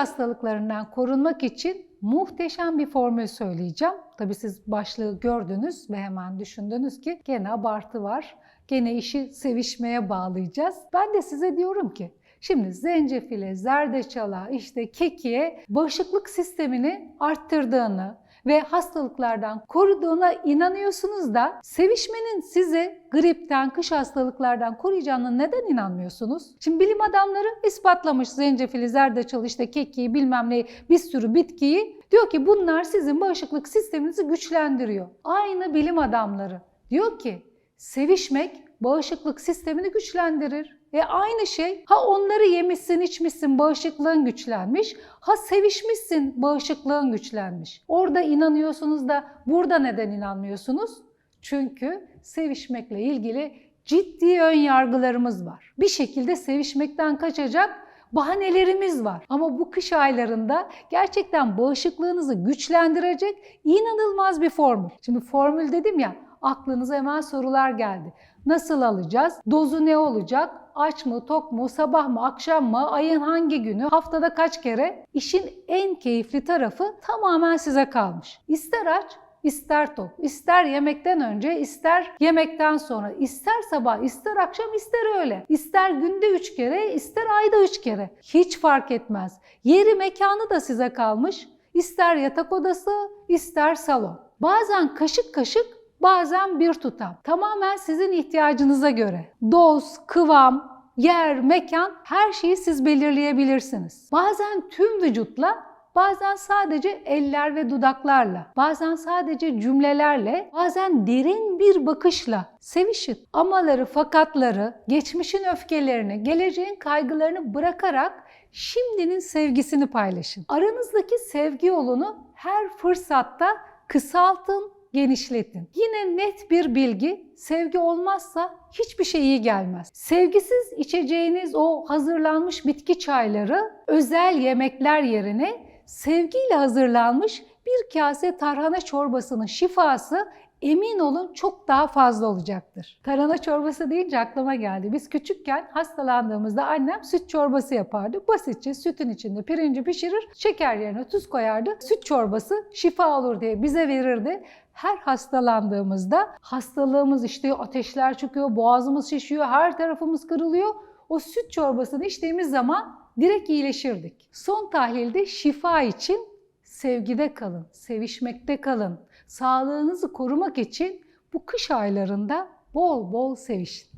hastalıklarından korunmak için muhteşem bir formül söyleyeceğim. Tabii siz başlığı gördünüz ve hemen düşündünüz ki gene abartı var. Gene işi sevişmeye bağlayacağız. Ben de size diyorum ki Şimdi zencefile, zerdeçala, işte kekiğe bağışıklık sistemini arttırdığını ve hastalıklardan koruduğuna inanıyorsunuz da sevişmenin size gripten, kış hastalıklardan koruyacağına neden inanmıyorsunuz? Şimdi bilim adamları ispatlamış zencefili, zerdeçalı, işte kekiği, bilmem ne bir sürü bitkiyi. Diyor ki bunlar sizin bağışıklık sisteminizi güçlendiriyor. Aynı bilim adamları diyor ki sevişmek bağışıklık sistemini güçlendirir. E aynı şey ha onları yemişsin içmişsin bağışıklığın güçlenmiş ha sevişmişsin bağışıklığın güçlenmiş. Orada inanıyorsunuz da burada neden inanmıyorsunuz? Çünkü sevişmekle ilgili ciddi ön yargılarımız var. Bir şekilde sevişmekten kaçacak bahanelerimiz var. Ama bu kış aylarında gerçekten bağışıklığınızı güçlendirecek inanılmaz bir formül. Şimdi formül dedim ya aklınıza hemen sorular geldi. Nasıl alacağız? Dozu ne olacak? Aç mı, tok mu, sabah mı, akşam mı, ayın hangi günü, haftada kaç kere? İşin en keyifli tarafı tamamen size kalmış. İster aç, ister tok, ister yemekten önce, ister yemekten sonra, ister sabah, ister akşam, ister öğle, ister günde üç kere, ister ayda üç kere. Hiç fark etmez. Yeri mekanı da size kalmış. İster yatak odası, ister salon. Bazen kaşık kaşık bazen bir tutam. Tamamen sizin ihtiyacınıza göre. Doz, kıvam, yer, mekan her şeyi siz belirleyebilirsiniz. Bazen tüm vücutla, bazen sadece eller ve dudaklarla, bazen sadece cümlelerle, bazen derin bir bakışla sevişin. Amaları, fakatları, geçmişin öfkelerini, geleceğin kaygılarını bırakarak şimdinin sevgisini paylaşın. Aranızdaki sevgi yolunu her fırsatta kısaltın, genişletin. Yine net bir bilgi, sevgi olmazsa hiçbir şey iyi gelmez. Sevgisiz içeceğiniz o hazırlanmış bitki çayları özel yemekler yerine sevgiyle hazırlanmış bir kase tarhana çorbasının şifası emin olun çok daha fazla olacaktır. Tarhana çorbası deyince aklıma geldi. Biz küçükken hastalandığımızda annem süt çorbası yapardı. Basitçe sütün içinde pirinci pişirir, şeker yerine tuz koyardı. Süt çorbası şifa olur diye bize verirdi. Her hastalandığımızda hastalığımız işte ateşler çıkıyor, boğazımız şişiyor, her tarafımız kırılıyor. O süt çorbasını içtiğimiz zaman direkt iyileşirdik. Son tahlilde şifa için sevgide kalın, sevişmekte kalın. Sağlığınızı korumak için bu kış aylarında bol bol sevişin.